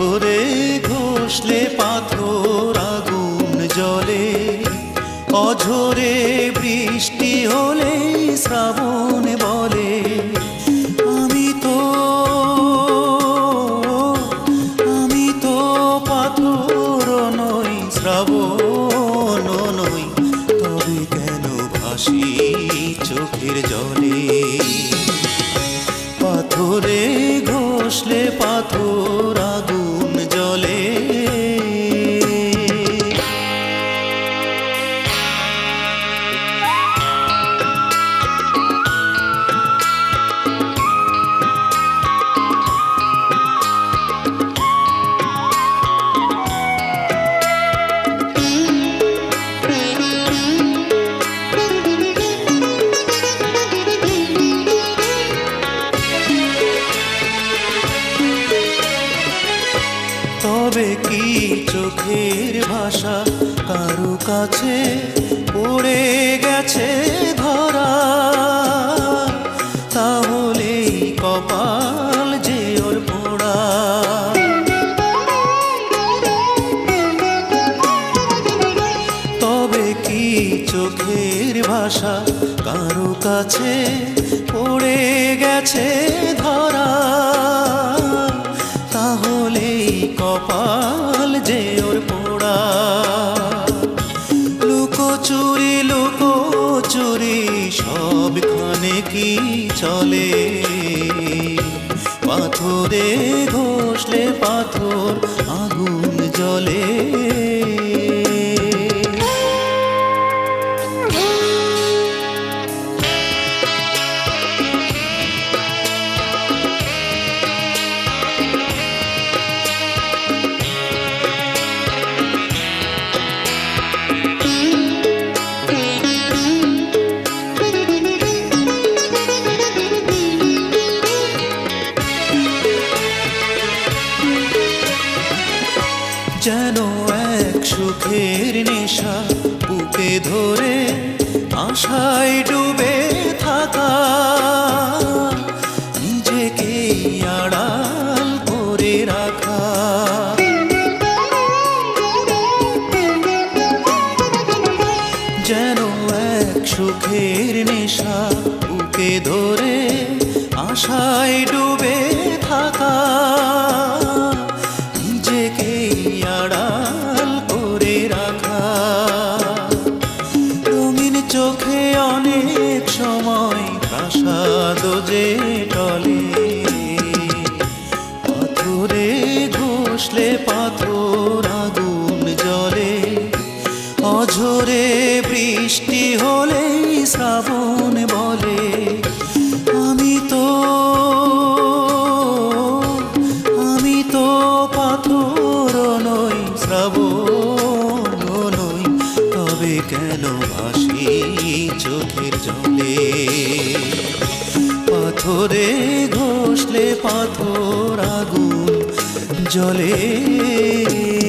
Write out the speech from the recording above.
পাথরে ঘষলে পাথর আগুন জলে অঝরে বৃষ্টি হলে শ্রাবণ বলে। আমি তো আমি তো পাথর নই, শ্রাবণ নই, তবে কেন ভাসি চোখের জলে? পাথরে ঘষলে পাথর তবে কি চোখের ভাষা? কারও কাছে পড়ে গেছে ধরা। তাহলে কপাল যে ওর পোড়া। তবে কি চোখের ভাষা? কারও কাছে পড়ে গেছে কি চলে। পাথরে ঘষলে পাথর যেন এক সুখের নেশা বুকে ধরে আশায় ডুবে থাকা। নিজেকে আড়াল রাখা। যেন এক সুখের ধরে আশায় ডুবে থাকা। চোখে অনেক সময় প্রাসাদ যে টলে। পাথরে ঘষলে পাথর আগুন জলে অঝরে বৃষ্টি হলেই শ্রাবণ বলে। কেন ভাসি চোখের জলে? পাথরে ঘষলে পাথর আগুন জলে